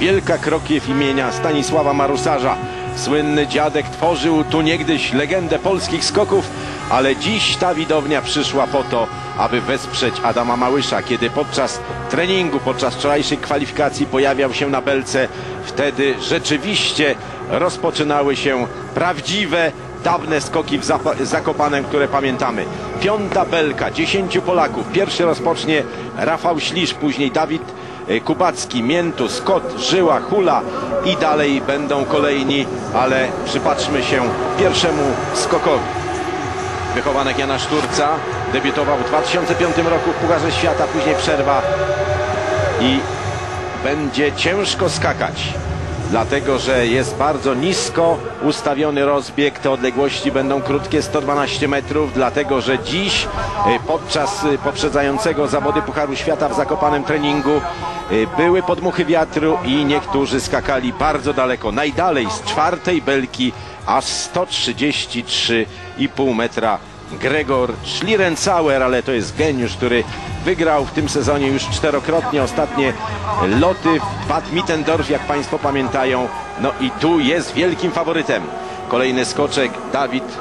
Wielka Krokiew imienia Stanisława Marusarza. Słynny dziadek tworzył tu niegdyś legendę polskich skoków, ale dziś ta widownia przyszła po to, aby wesprzeć Adama Małysza. Kiedy podczas treningu, podczas wczorajszej kwalifikacji pojawiał się na belce, wtedy rzeczywiście rozpoczynały się prawdziwe, dawne skoki w Zakopanem, które pamiętamy. Piąta belka, dziesięciu Polaków. Pierwszy rozpocznie Rafał Ślisz, później Dawid Kubacki, Miętus, Kot, Żyła, Hula i dalej będą kolejni, ale przypatrzmy się pierwszemu skokowi. Wychowanek Jana Szturca debiutował w 2005 roku w Pucharze Świata, później przerwa i będzie ciężko skakać, dlatego że jest bardzo nisko ustawiony rozbieg. Te odległości będą krótkie, 112 metrów, dlatego że dziś e, podczas e, poprzedzającego zawody Pucharu Świata w zakopanym treningu e, były podmuchy wiatru i niektórzy skakali bardzo daleko. Najdalej z czwartej belki aż 133,5 metra Gregor Schlierencauer, ale to jest geniusz, który wygrał w tym sezonie już czterokrotnie ostatnie loty w Bad Mittendorf, jak Państwo pamiętają. No i tu jest wielkim faworytem. Kolejny skoczek Dawid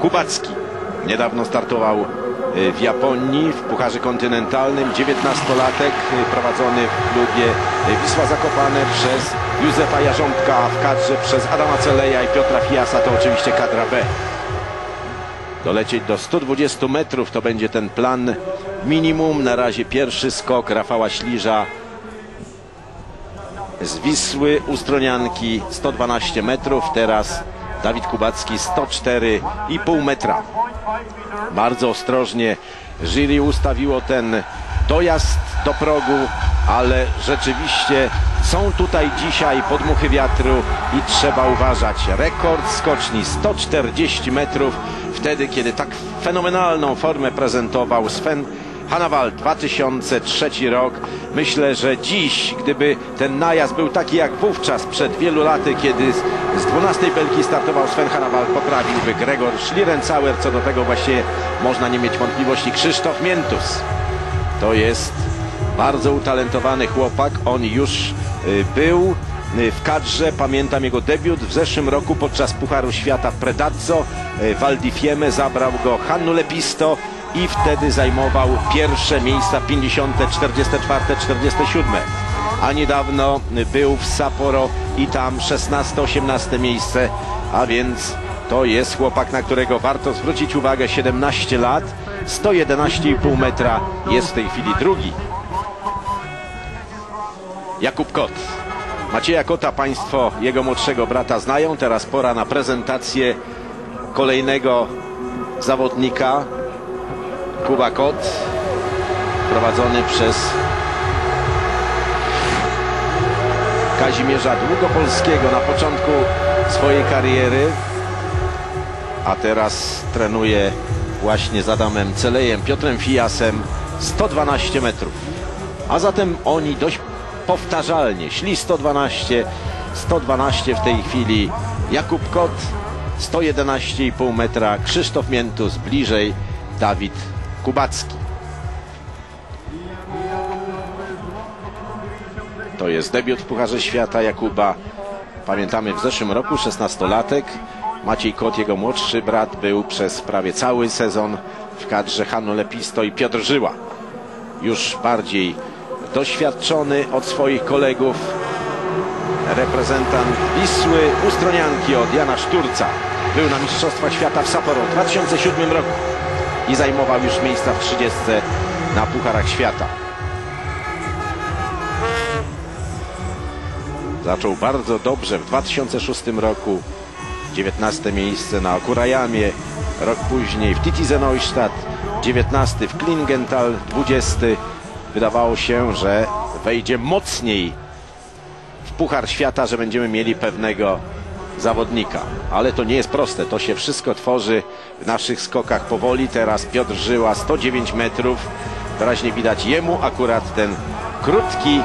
Kubacki. Niedawno startował y, w Japonii w Pucharze Kontynentalnym. 19-latek y, prowadzony w klubie y, Wisła Zakopane przez Józefa Jarząbka, w kadrze przez Adama Celeja i Piotra Fiasa. To oczywiście kadra B dolecieć do 120 metrów to będzie ten plan minimum. Na razie pierwszy skok Rafała Śliża z Wisły Ustronianki 112 metrów. Teraz Dawid Kubacki 104,5 metra. Bardzo ostrożnie jury ustawiło ten dojazd do progu, ale rzeczywiście są tutaj dzisiaj podmuchy wiatru i trzeba uważać. Rekord skoczni 140 metrów wtedy, kiedy tak fenomenalną formę prezentował Sven Hanawald 2003 rok. Myślę, że dziś, gdyby ten najazd był taki jak wówczas, przed wielu laty, kiedy z, z 12 belki startował Sven Hanawald, poprawiłby Gregor Schlierencauer. Co do tego właśnie można nie mieć wątpliwości. Krzysztof Miętus. To jest bardzo utalentowany chłopak. On już y, był w kadrze. Pamiętam jego debiut w zeszłym roku podczas Pucharu Świata w Predazzo. Y, Val di Fiemme zabrał go Hannu Lepisto i wtedy zajmował pierwsze miejsca 50, 44, 47. A niedawno był w Sapporo i tam 16-18 miejsce, a więc to jest chłopak, na którego warto zwrócić uwagę. 17 lat, 111,5 metra, jest w tej chwili drugi. Jakub Kot. Macieja Kota Państwo, jego młodszego brata znają. Teraz pora na prezentację kolejnego zawodnika. Kuba Kot, prowadzony przez Kazimierza Długopolskiego na początku swojej kariery, a teraz trenuje właśnie z Adamem Celejem, Piotrem Fiasem 112 metrów. A zatem oni dość powtarzalnie szli 112, 112 w tej chwili Jakub Kot, 111,5 metra, Krzysztof Miętus bliżej, Dawid Kubacki. To jest debiut w Pucharze Świata Jakuba. Pamiętamy w zeszłym roku 16-latek. Maciej Kot, jego młodszy brat, był przez prawie cały sezon w kadrze Hannu Lepisto i Piotr Żyła. Już bardziej doświadczony od swoich kolegów reprezentant Wisły Ustronianki od Jana Szturca. Był na Mistrzostwach Świata w Sapporo w 2007 roku i zajmował już miejsca w 30 na Pucharach Świata. Zaczął bardzo dobrze w 2006 roku. 19 miejsce na Kurajamie, rok później w Titize Neustadt, 19 w Klingenthal, 20. Wydawało się, że wejdzie mocniej w Puchar Świata, że będziemy mieli pewnego zawodnika. Ale to nie jest proste, to się wszystko tworzy w naszych skokach powoli. Teraz Piotr Żyła 109 metrów. Wyraźnie widać jemu akurat ten krótki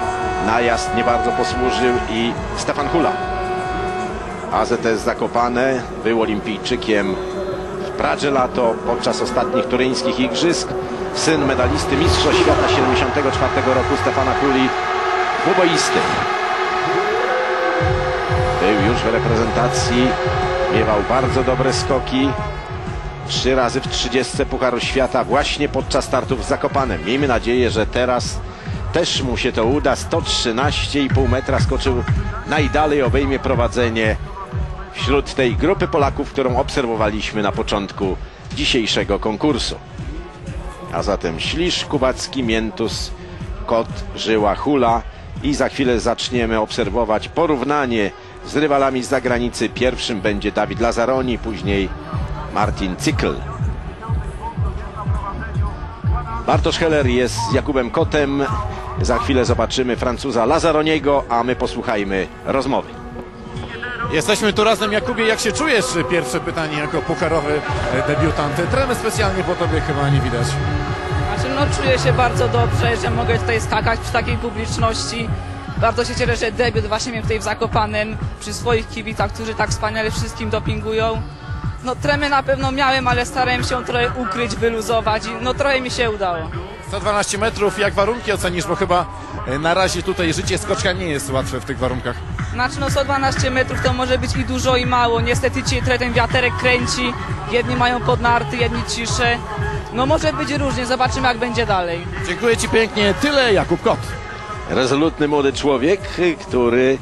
najazd nie bardzo posłużył i Stefan Hula. AZS Zakopane był olimpijczykiem w Pradze lato podczas ostatnich turyńskich igrzysk. Syn medalisty Mistrzostw Świata 74 roku Stefana Huli dwuboisty. Był już w reprezentacji, miewał bardzo dobre skoki. Trzy razy w 30 Pucharu Świata właśnie podczas startów z Zakopanem. Miejmy nadzieję, że teraz też mu się to uda. 113,5 metra skoczył najdalej, obejmie prowadzenie wśród tej grupy Polaków, którą obserwowaliśmy na początku dzisiejszego konkursu. A zatem Ślisz, Kubacki, Miętus, Kot, Żyła, Hula i za chwilę zaczniemy obserwować porównanie z rywalami z zagranicy. Pierwszym będzie Dawid Lazaroni, później Martin Cykl. Bartosz Heller jest z Jakubem Kotem. Za chwilę zobaczymy Francuza Lazaroniego, a my posłuchajmy rozmowy. Jesteśmy tu razem, Jakubie. Jak się czujesz? Pierwsze pytanie jako pucharowy debiutant. Tremy specjalnie po tobie chyba nie widać. No czuję się bardzo dobrze, że mogę tutaj skakać przy takiej publiczności. Bardzo się cieszę, że debiut właśnie miałem tutaj w Zakopanem przy swoich kibicach, którzy tak wspaniale wszystkim dopingują. No tremy na pewno miałem, ale starałem się trochę ukryć, wyluzować i no trochę mi się udało. 112 metrów, jak warunki ocenisz? Bo chyba e, na razie tutaj życie skoczka nie jest łatwe w tych warunkach. Znaczy no 112 metrów to może być i dużo i mało. Niestety dzisiaj trochę ten wiaterek kręci. Jedni mają podnarty, jedni cisze. No może być różnie, zobaczymy jak będzie dalej. Dziękuję Ci pięknie. Tyle, Jakub Kot. Rezolutny młody człowiek, który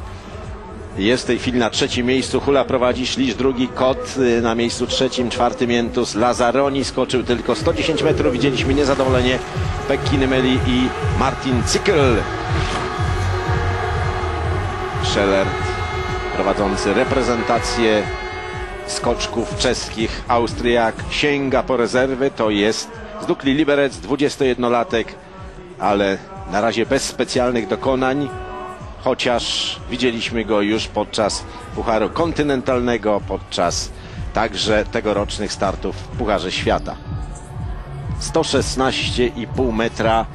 jest w tej chwili na trzecim miejscu. Hula prowadzi Ślisz, drugi Kot na miejscu trzecim, czwarty Miętus. Lazaroni skoczył tylko 110 metrów. Widzieliśmy niezadowolenie Pekkiny Meli i Martin Cykl. Scheller prowadzący reprezentację skoczków czeskich. Austriak sięga po rezerwy. To jest Zdukli Liberec, 21-latek, ale na razie bez specjalnych dokonań chociaż widzieliśmy go już podczas Pucharu Kontynentalnego, podczas także tegorocznych startów w Pucharze Świata. 116,5 metra,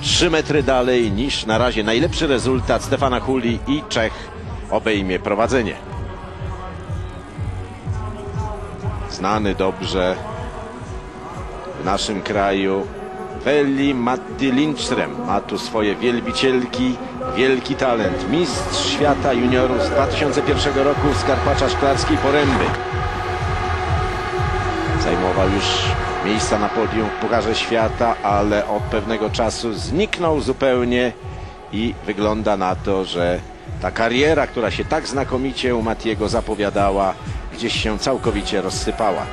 3 metry dalej niż na razie najlepszy rezultat Stefana Huli i Czech obejmie prowadzenie. Znany dobrze w naszym kraju Veli Matti Lindström ma tu swoje wielbicielki, wielki talent. Mistrz świata juniorów z 2001 roku z Karpacza Szklarskiej Poręby. Zajmował już miejsca na podium w Pucharze Świata, ale od pewnego czasu zniknął zupełnie i wygląda na to, że ta kariera, która się tak znakomicie u Matiego zapowiadała, gdzieś się całkowicie rozsypała.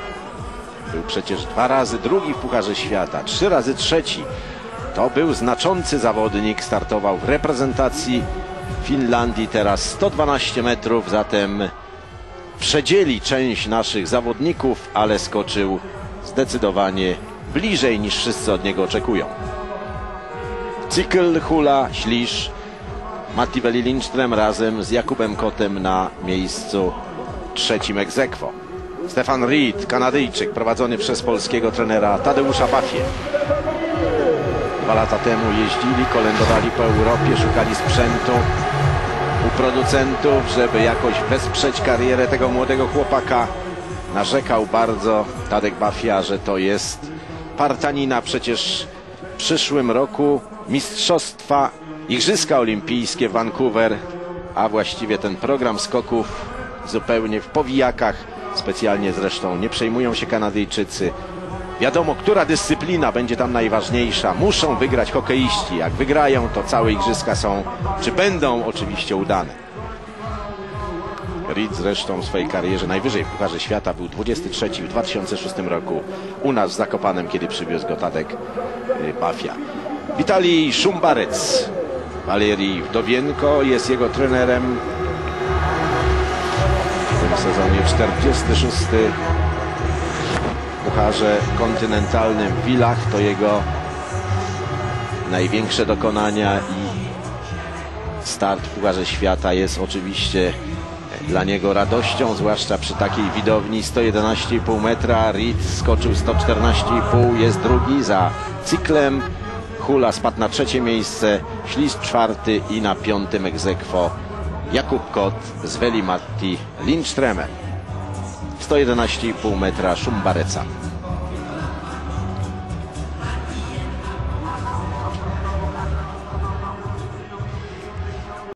Był przecież dwa razy drugi w Pucharze Świata, trzy razy trzeci. To był znaczący zawodnik, startował w reprezentacji Finlandii, teraz 112 metrów, zatem przedzieli część naszych zawodników, ale skoczył zdecydowanie bliżej niż wszyscy od niego oczekują. Cykl, Hula, Ślisz, Matti Lindström razem z Jakubem Kotem na miejscu trzecim egzekwo. Stefan Reed, Kanadyjczyk, prowadzony przez polskiego trenera Tadeusza Bafie. Dwa lata temu jeździli, kolędowali po Europie, szukali sprzętu u producentów, żeby jakoś wesprzeć karierę tego młodego chłopaka. Narzekał bardzo Tadek Bafia, że to jest partanina. Przecież w przyszłym roku mistrzostwa, Igrzyska Olimpijskie w Vancouver, a właściwie ten program skoków zupełnie w powijakach. Specjalnie zresztą nie przejmują się Kanadyjczycy. Wiadomo, która dyscyplina będzie tam najważniejsza. Muszą wygrać hokeiści. Jak wygrają, to całe igrzyska są, czy będą oczywiście udane. Reed zresztą w swojej karierze najwyżej w Pucharze Świata był 23 w 2006 roku u nas w Zakopanem, kiedy przywiózł go Tadek y, Bafia. Witalij Szumbarec. Walerii Wdowienko jest jego trenerem. Sezonie 46 w Pucharze Kontynentalnym w Wilach to jego największe dokonania i start w Pucharze Świata jest oczywiście dla niego radością, zwłaszcza przy takiej widowni 111,5 metra. Reed skoczył 114,5, jest drugi za cyklem. Hula spadł na trzecie miejsce, Ślist czwarty i na piątym egzekwo Jakub Kot z Velimatti Lindströmem. 111,5 metra Szumbareca.